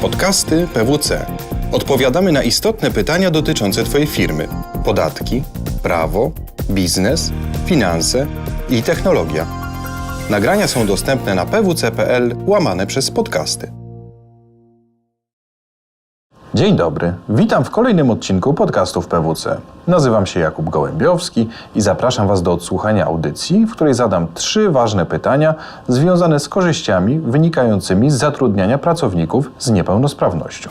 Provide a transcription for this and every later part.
Podcasty PWC. Odpowiadamy na istotne pytania dotyczące Twojej firmy: podatki, prawo, biznes, finanse i technologia. Nagrania są dostępne na pwc.pl łamane przez podcasty. Dzień dobry, witam w kolejnym odcinku podcastów PWC. Nazywam się Jakub Gołębiowski i zapraszam Was do odsłuchania audycji, w której zadam trzy ważne pytania związane z korzyściami wynikającymi z zatrudniania pracowników z niepełnosprawnością.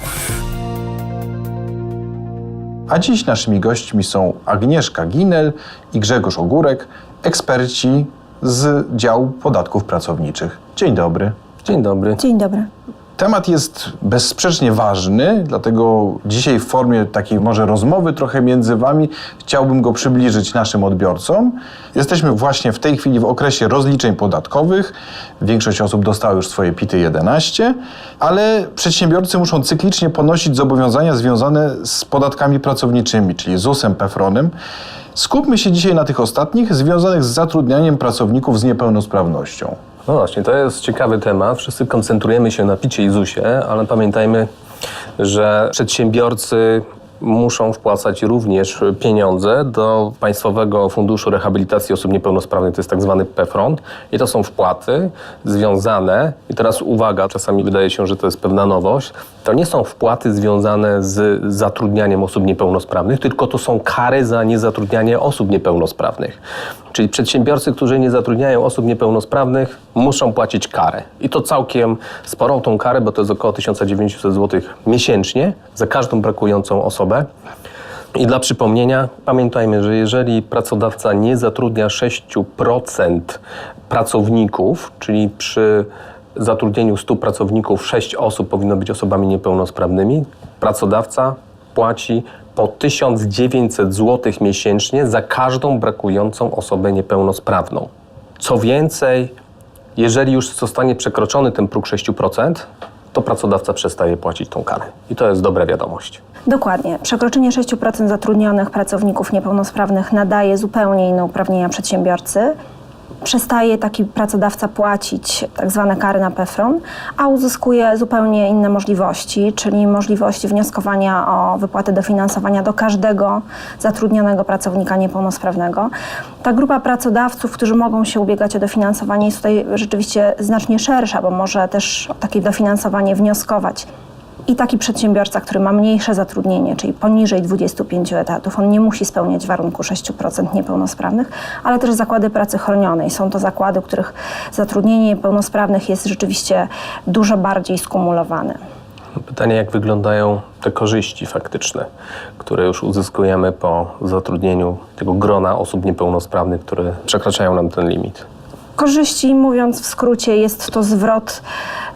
A dziś naszymi gośćmi są Agnieszka Ginel i Grzegorz Ogórek, eksperci z działu podatków pracowniczych. Dzień dobry. Dzień dobry. Dzień dobry. Temat jest bezsprzecznie ważny, dlatego dzisiaj w formie takiej może rozmowy trochę między Wami chciałbym go przybliżyć naszym odbiorcom. Jesteśmy właśnie w tej chwili w okresie rozliczeń podatkowych. Większość osób dostała już swoje PIT 11, ale przedsiębiorcy muszą cyklicznie ponosić zobowiązania związane z podatkami pracowniczymi, czyli ZUS-em, PEFRON-em. Skupmy się dzisiaj na tych ostatnich, związanych z zatrudnianiem pracowników z niepełnosprawnością. No właśnie, to jest ciekawy temat. Wszyscy koncentrujemy się na picie i ZUSie, ale pamiętajmy, że przedsiębiorcy muszą wpłacać również pieniądze do Państwowego Funduszu Rehabilitacji Osób Niepełnosprawnych, to jest tak zwany PEFRON i to są wpłaty związane, i teraz uwaga, czasami wydaje się, że to jest pewna nowość, to nie są wpłaty związane z zatrudnianiem osób niepełnosprawnych, tylko to są kary za niezatrudnianie osób niepełnosprawnych. Czyli przedsiębiorcy, którzy nie zatrudniają osób niepełnosprawnych, muszą płacić karę. I to całkiem sporą tą karę, bo to jest około 1900 zł miesięcznie za każdą brakującą osobę. I dla przypomnienia, pamiętajmy, że jeżeli pracodawca nie zatrudnia 6% pracowników, czyli przy zatrudnieniu 100 pracowników 6 osób powinno być osobami niepełnosprawnymi, pracodawca płaci po 1900 zł miesięcznie za każdą brakującą osobę niepełnosprawną. Co więcej, jeżeli już zostanie przekroczony ten próg 6%, to pracodawca przestaje płacić tą karę. I to jest dobra wiadomość. Dokładnie. Przekroczenie 6% zatrudnionych pracowników niepełnosprawnych nadaje zupełnie inne uprawnienia przedsiębiorcy. Przestaje taki pracodawca płacić tak zwane kary na PEFRON, a uzyskuje zupełnie inne możliwości, czyli możliwość wnioskowania o wypłatę dofinansowania do każdego zatrudnionego pracownika niepełnosprawnego. Ta grupa pracodawców, którzy mogą się ubiegać o dofinansowanie jest tutaj rzeczywiście znacznie szersza, bo może też o takie dofinansowanie wnioskować I taki przedsiębiorca, który ma mniejsze zatrudnienie, czyli poniżej 25 etatów, on nie musi spełniać warunku 6% niepełnosprawnych, ale też zakłady pracy chronionej. Są to zakłady, których zatrudnienie niepełnosprawnych jest rzeczywiście dużo bardziej skumulowane. Pytanie, jak wyglądają te korzyści faktyczne, które już uzyskujemy po zatrudnieniu tego grona osób niepełnosprawnych, które przekraczają nam ten limit. Korzyści, mówiąc w skrócie, jest to zwrot,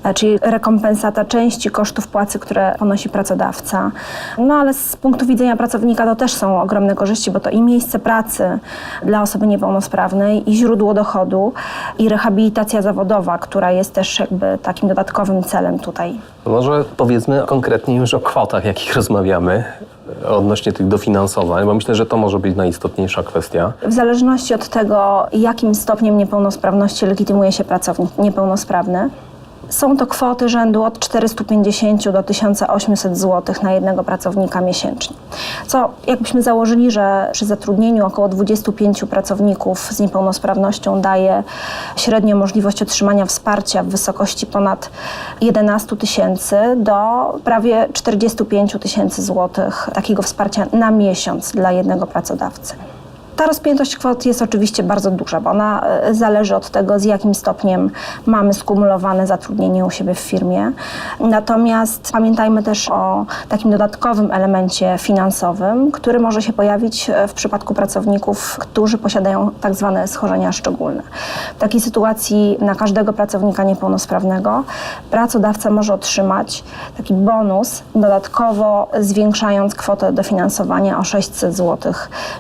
e, czyli rekompensata części kosztów płacy, które ponosi pracodawca. No ale z punktu widzenia pracownika to też są ogromne korzyści, bo to i miejsce pracy dla osoby niepełnosprawnej, i źródło dochodu, i rehabilitacja zawodowa, która jest też jakby takim dodatkowym celem tutaj. Może powiedzmy konkretnie już o kwotach, jakich rozmawiamy odnośnie tych dofinansowań, bo myślę, że to może być najistotniejsza kwestia. W zależności od tego, jakim stopniem niepełnosprawności legitymuje się pracownik niepełnosprawny, są to kwoty rzędu od 450 do 1800 zł na jednego pracownika miesięcznie. Co jakbyśmy założyli, że przy zatrudnieniu około 25 pracowników z niepełnosprawnością daje średnio możliwość otrzymania wsparcia w wysokości ponad 11 tysięcy do prawie 45 tysięcy złotych takiego wsparcia na miesiąc dla jednego pracodawcy. Ta rozpiętość kwot jest oczywiście bardzo duża, bo ona e, zależy od tego, z jakim stopniem mamy skumulowane zatrudnienie u siebie w firmie. Natomiast pamiętajmy też o takim dodatkowym elemencie finansowym, który może się pojawić e, w przypadku pracowników, którzy posiadają tak zwane schorzenia szczególne. W takiej sytuacji na każdego pracownika niepełnosprawnego pracodawca może otrzymać taki bonus, dodatkowo zwiększając kwotę dofinansowania o 600 zł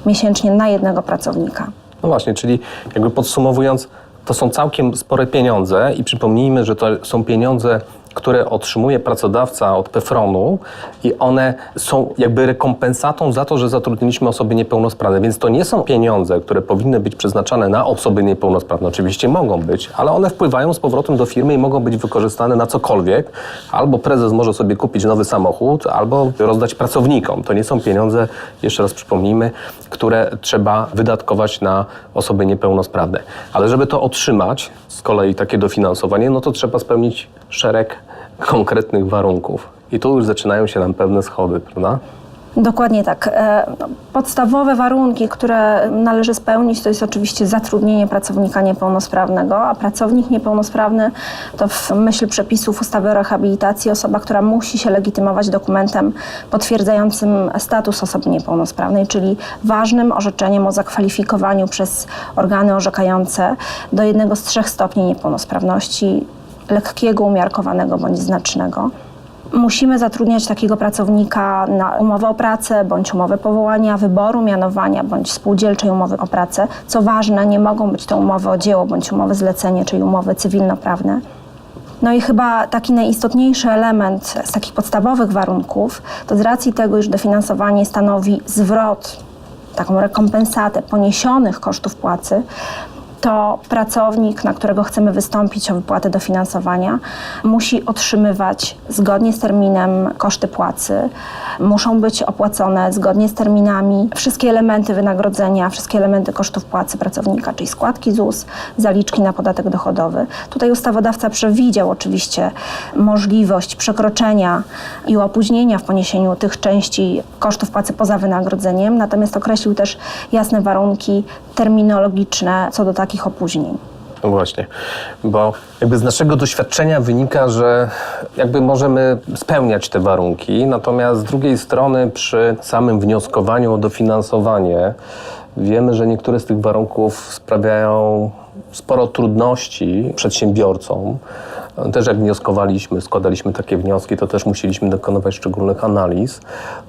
miesięcznie na jednego pracownika. No właśnie, czyli jakby podsumowując, to są całkiem spore pieniądze i przypomnijmy, że to są pieniądze które otrzymuje pracodawca od PFRON-u i one są jakby rekompensatą za to, że zatrudniliśmy osoby niepełnosprawne. Więc to nie są pieniądze, które powinny być przeznaczane na osoby niepełnosprawne. Oczywiście mogą być, ale one wpływają z powrotem do firmy i mogą być wykorzystane na cokolwiek. Albo prezes może sobie kupić nowy samochód, albo rozdać pracownikom. To nie są pieniądze, jeszcze raz przypomnijmy, które trzeba wydatkować na osoby niepełnosprawne. Ale żeby to otrzymać, z kolei takie dofinansowanie, no to trzeba spełnić szereg konkretnych warunków. I tu już zaczynają się nam pewne schody, prawda? Dokładnie tak. E, Podstawowe warunki, które należy spełnić, to jest oczywiście zatrudnienie pracownika niepełnosprawnego, a pracownik niepełnosprawny to w myśl przepisów ustawy o rehabilitacji osoba, która musi się legitymować dokumentem potwierdzającym status osoby niepełnosprawnej, czyli ważnym orzeczeniem o zakwalifikowaniu przez organy orzekające do jednego z trzech stopni niepełnosprawności lekkiego, umiarkowanego bądź znacznego. Musimy zatrudniać takiego pracownika na umowę o pracę, bądź umowę powołania, wyboru, mianowania, bądź spółdzielczej umowy o pracę. Co ważne, nie mogą być to umowy o dzieło, bądź umowy zlecenie, czyli umowy cywilnoprawne. No i chyba taki najistotniejszy element z takich podstawowych warunków, to z racji tego, iż dofinansowanie stanowi zwrot, taką rekompensatę poniesionych kosztów płacy, to pracownik, na którego chcemy wystąpić o wypłatę dofinansowania, musi otrzymywać zgodnie z terminem koszty płacy, muszą być opłacone zgodnie z terminami wszystkie elementy wynagrodzenia, wszystkie elementy kosztów płacy pracownika, czyli składki ZUS, zaliczki na podatek dochodowy. Tutaj ustawodawca przewidział oczywiście możliwość przekroczenia i opóźnienia w poniesieniu tych części kosztów płacy poza wynagrodzeniem, natomiast określił też jasne warunki terminologiczne co do takich opóźnień. No właśnie, bo jakby z naszego doświadczenia wynika, że jakby możemy spełniać te warunki, natomiast z drugiej strony przy samym wnioskowaniu o dofinansowanie wiemy, że niektóre z tych warunków sprawiają sporo trudności przedsiębiorcom. Też jak wnioskowaliśmy, składaliśmy takie wnioski, to też musieliśmy dokonywać szczególnych analiz.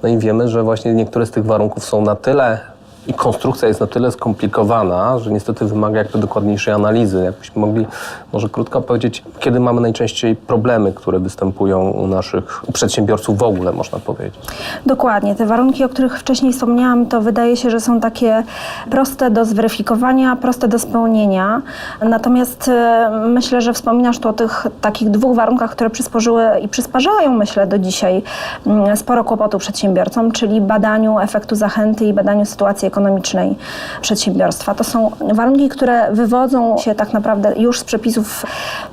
No i wiemy, że właśnie niektóre z tych warunków są na tyle i konstrukcja jest na tyle skomplikowana, że niestety wymaga jakby dokładniejszej analizy. Jakbyśmy mogli może krótko powiedzieć, kiedy mamy najczęściej problemy, które występują u naszych przedsiębiorców w ogóle, można powiedzieć. Dokładnie. Te warunki, o których wcześniej wspomniałam, to wydaje się, że są takie proste do zweryfikowania, proste do spełnienia. Natomiast e, myślę, że wspominasz tu o tych takich dwóch warunkach, które przysporzyły i przysparzają, myślę, do dzisiaj mm, sporo kłopotu przedsiębiorcom, czyli badaniu efektu zachęty i badaniu sytuacji ekonomicznej przedsiębiorstwa. To są warunki, które wywodzą się tak naprawdę już z przepisów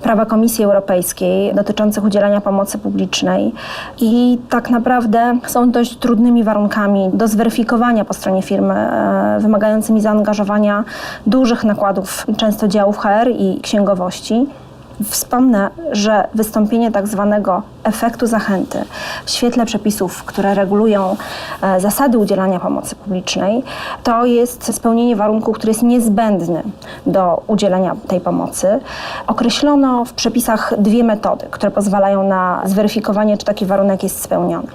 prawa Komisji Europejskiej dotyczących udzielania pomocy publicznej i tak naprawdę są dość trudnymi warunkami do zweryfikowania po stronie firmy, e, wymagającymi zaangażowania dużych nakładów, często działów HR i księgowości. Wspomnę, że wystąpienie tak zwanego efektu zachęty w świetle przepisów, które regulują e, zasady udzielania pomocy publicznej, to jest spełnienie warunku, który jest niezbędny do udzielenia tej pomocy. Określono w przepisach dwie metody, które pozwalają na zweryfikowanie, czy taki warunek jest spełniony.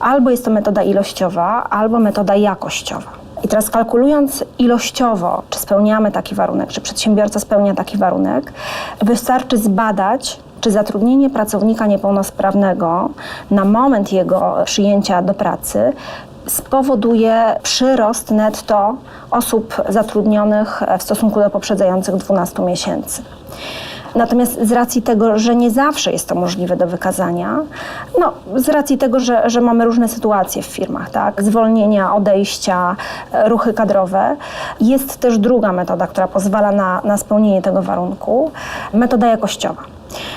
Albo jest to metoda ilościowa, albo metoda jakościowa. I teraz kalkulując ilościowo, czy spełniamy taki warunek, czy przedsiębiorca spełnia taki warunek, wystarczy zbadać, czy zatrudnienie pracownika niepełnosprawnego na moment jego przyjęcia do pracy spowoduje przyrost netto osób zatrudnionych w stosunku do poprzedzających 12 miesięcy. Natomiast z racji tego, że nie zawsze jest to możliwe do wykazania, no, z racji tego, że, że mamy różne sytuacje w firmach, tak, zwolnienia, odejścia, e, ruchy kadrowe, jest też druga metoda, która pozwala na, na spełnienie tego warunku, metoda jakościowa.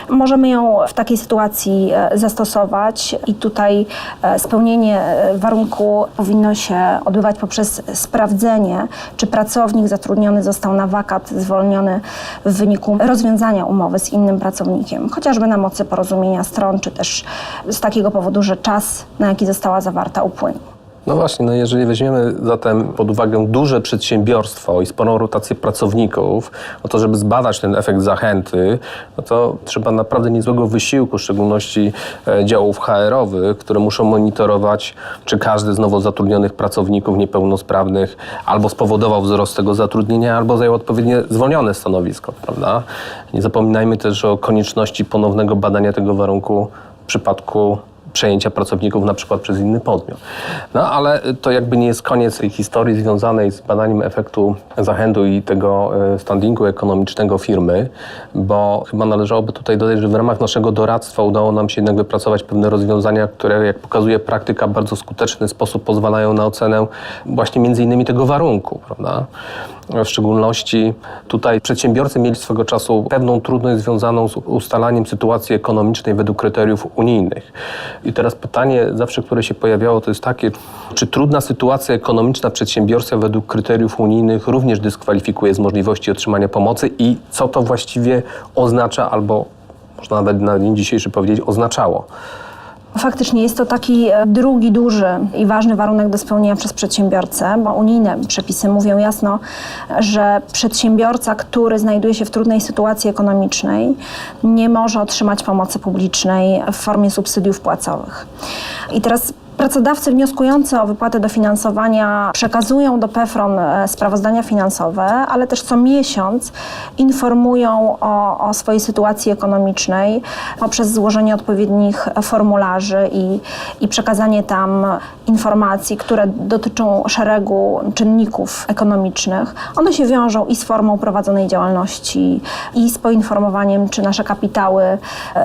Możemy ją w takiej sytuacji e, zastosować i tutaj e, spełnienie e, warunku powinno się odbywać poprzez sprawdzenie, czy pracownik zatrudniony został na wakat zwolniony w wyniku rozwiązania umowy z innym pracownikiem, chociażby na mocy porozumienia stron, czy też z takiego powodu, że czas, na jaki została zawarta, upłynął. No właśnie, no jeżeli weźmiemy zatem pod uwagę duże przedsiębiorstwo i sporą rotację pracowników, no to żeby zbadać ten efekt zachęty, no to trzeba naprawdę niezłego wysiłku, w szczególności e, działów HR-owych, które muszą monitorować, czy każdy z nowo zatrudnionych pracowników niepełnosprawnych albo spowodował wzrost tego zatrudnienia, albo zajął odpowiednie zwolnione stanowisko, prawda? Nie zapominajmy też o konieczności ponownego badania tego warunku w przypadku przejęcia pracowników na przykład przez inny podmiot. No ale to jakby nie jest koniec tej historii związanej z badaniem efektu zachętu i tego e, standingu ekonomicznego firmy, bo chyba należałoby tutaj dodać, że w ramach naszego doradztwa udało nam się jednak wypracować pewne rozwiązania, które jak pokazuje praktyka w bardzo skuteczny sposób pozwalają na ocenę właśnie między innymi tego warunku, prawda? W szczególności tutaj przedsiębiorcy mieli swego czasu pewną trudność związaną z ustalaniem sytuacji ekonomicznej według kryteriów unijnych. I teraz pytanie zawsze, które się pojawiało, to jest takie, czy trudna sytuacja ekonomiczna przedsiębiorstwa według kryteriów unijnych również dyskwalifikuje z możliwości otrzymania pomocy i co to właściwie oznacza albo można nawet na dzień dzisiejszy powiedzieć oznaczało. Faktycznie jest to taki e, drugi duży i ważny warunek do spełnienia przez przedsiębiorcę, bo unijne przepisy mówią jasno, że przedsiębiorca, który znajduje się w trudnej sytuacji ekonomicznej, nie może otrzymać pomocy publicznej w formie subsydiów płacowych. I teraz Pracodawcy wnioskujący o wypłatę dofinansowania przekazują do PFRON e, sprawozdania finansowe, ale też co miesiąc informują o, o swojej sytuacji ekonomicznej poprzez złożenie odpowiednich formularzy i, i przekazanie tam informacji, które dotyczą szeregu czynników ekonomicznych. One się wiążą i z formą prowadzonej działalności, i z poinformowaniem, czy nasze kapitały e,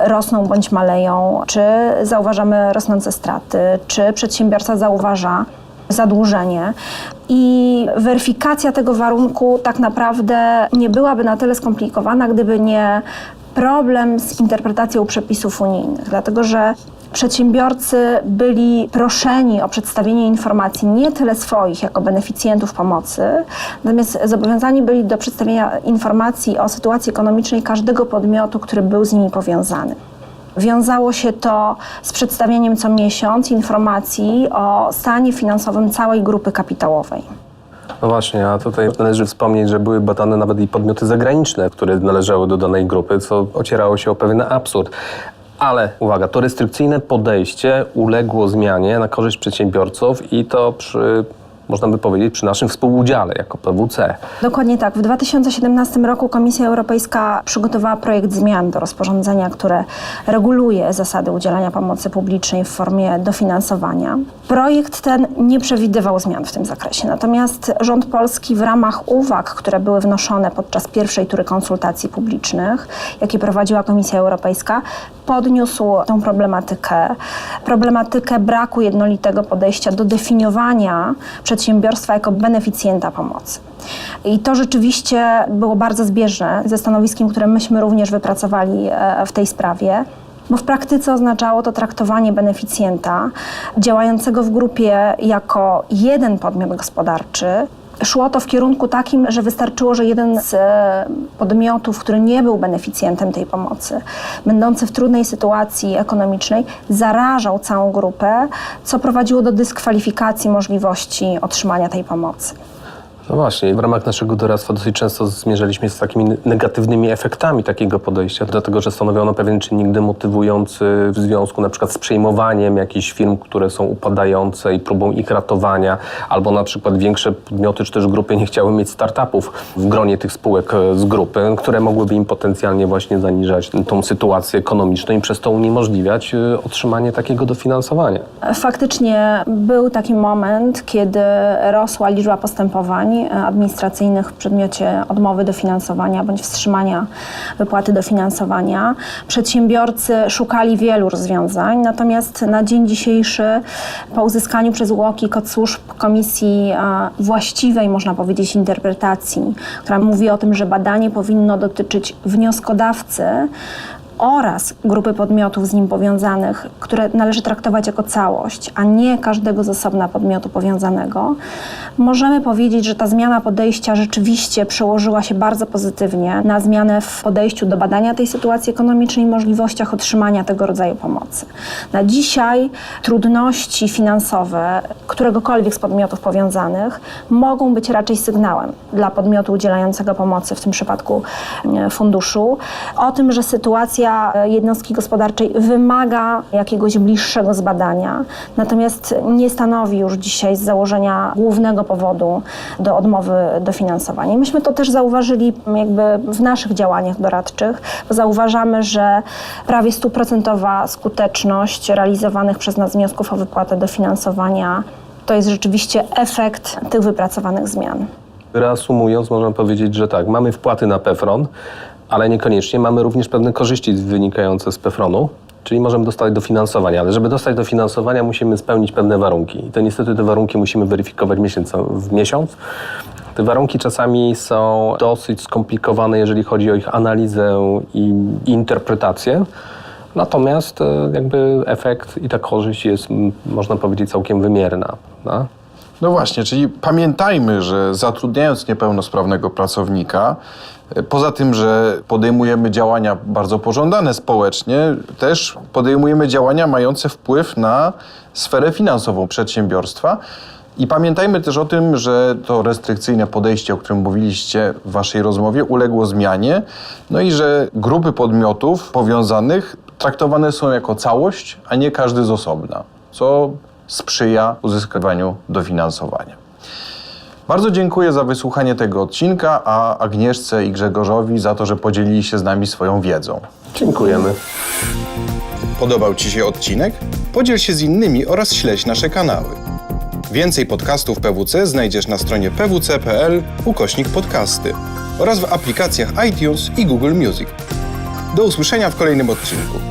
rosną bądź maleją, czy zauważamy rosnące straty, czy przedsiębiorca zauważa zadłużenie. I weryfikacja tego warunku tak naprawdę nie byłaby na tyle skomplikowana, gdyby nie problem z interpretacją przepisów unijnych, dlatego że przedsiębiorcy byli proszeni o przedstawienie informacji nie tyle swoich jako beneficjentów pomocy, natomiast zobowiązani byli do przedstawienia informacji o sytuacji ekonomicznej każdego podmiotu, który był z nimi powiązany. Wiązało się to z przedstawieniem co miesiąc informacji o stanie finansowym całej grupy kapitałowej. No właśnie, a tutaj należy wspomnieć, że były badane nawet i podmioty zagraniczne, które należały do danej grupy, co ocierało się o pewien absurd. Ale uwaga, to restrykcyjne podejście uległo zmianie na korzyść przedsiębiorców i to przy, można by powiedzieć, przy naszym współudziale jako PWC. Dokładnie tak. W 2017 roku Komisja Europejska przygotowała projekt zmian do rozporządzenia, które reguluje zasady udzielania pomocy publicznej w formie dofinansowania. Projekt ten nie przewidywał zmian w tym zakresie, natomiast rząd polski w ramach uwag, które były wnoszone podczas pierwszej tury konsultacji publicznych, jakie prowadziła Komisja Europejska, podniósł tą problematykę, problematykę braku jednolitego podejścia do definiowania przedsiębiorstwa jako beneficjenta pomocy. I to rzeczywiście było bardzo zbieżne ze stanowiskiem, które myśmy również wypracowali e, w tej sprawie. Bo w praktyce oznaczało to traktowanie beneficjenta działającego w grupie jako jeden podmiot gospodarczy, szło to w kierunku takim, że wystarczyło, że jeden z e, podmiotów, który nie był beneficjentem tej pomocy, będący w trudnej sytuacji ekonomicznej, zarażał całą grupę, co prowadziło do dyskwalifikacji możliwości otrzymania tej pomocy. No właśnie, w ramach naszego doradztwa dosyć często zmierzaliśmy z takimi negatywnymi efektami takiego podejścia, dlatego że stanowiono pewien czynnik demotywujący w związku na przykład z przejmowaniem jakichś firm, które są upadające i próbą ich ratowania, albo na przykład większe podmioty czy też grupy nie chciały mieć startupów w gronie tych spółek e, z grupy, które mogłyby im potencjalnie właśnie zaniżać tą sytuację ekonomiczną i przez to uniemożliwiać e, otrzymanie takiego dofinansowania. Faktycznie był taki moment, kiedy rosła liczba postępowań administracyjnych w przedmiocie odmowy dofinansowania bądź wstrzymania wypłaty dofinansowania. Przedsiębiorcy szukali wielu rozwiązań, natomiast na dzień dzisiejszy, po uzyskaniu przez UOKiK od służb komisji właściwej, można powiedzieć, interpretacji, która mówi o tym, że badanie powinno dotyczyć wnioskodawcy, oraz grupy podmiotów z nim powiązanych, które należy traktować jako całość, a nie każdego z osobna podmiotu powiązanego, możemy powiedzieć, że ta zmiana podejścia rzeczywiście przełożyła się bardzo pozytywnie na zmianę w podejściu do badania tej sytuacji ekonomicznej i możliwościach otrzymania tego rodzaju pomocy. Na dzisiaj trudności finansowe któregokolwiek z podmiotów powiązanych mogą być raczej sygnałem dla podmiotu udzielającego pomocy, w tym przypadku e, funduszu, o tym, że sytuacja jednostki gospodarczej wymaga jakiegoś bliższego zbadania, natomiast nie stanowi już dzisiaj z założenia głównego powodu do odmowy dofinansowania. Myśmy to też zauważyli jakby w naszych działaniach doradczych, zauważamy, że prawie stuprocentowa skuteczność realizowanych przez nas wniosków o wypłatę dofinansowania to jest rzeczywiście efekt tych wypracowanych zmian. Reasumując, można powiedzieć, że tak, mamy wpłaty na PEFRON, ale niekoniecznie mamy również pewne korzyści wynikające z PEFRONu, czyli możemy dostać dofinansowania, ale żeby dostać dofinansowania musimy spełnić pewne warunki. I to niestety te warunki musimy weryfikować miesiąc w miesiąc. Te warunki czasami są dosyć skomplikowane, jeżeli chodzi o ich analizę i interpretację. Natomiast e, jakby efekt i ta korzyść jest, można powiedzieć, całkiem wymierna. prawda? No właśnie, czyli pamiętajmy, że zatrudniając niepełnosprawnego pracownika, e, poza tym, że podejmujemy działania bardzo pożądane społecznie, też podejmujemy działania mające wpływ na sferę finansową przedsiębiorstwa. I pamiętajmy też o tym, że to restrykcyjne podejście, o którym mówiliście w Waszej rozmowie, uległo zmianie, no i że grupy podmiotów powiązanych traktowane są jako całość, a nie każdy z osobna, co sprzyja uzyskiwaniu dofinansowania. Bardzo dziękuję za wysłuchanie tego odcinka, a Agnieszce i Grzegorzowi za to, że podzielili się z nami swoją wiedzą. Dziękujemy. Podobał Ci się odcinek? Podziel się z innymi oraz śledź nasze kanały. Więcej podcastów PWC znajdziesz na stronie pwc.pl ukośnik podcasty oraz w aplikacjach iTunes i Google Music. Do usłyszenia w kolejnym odcinku.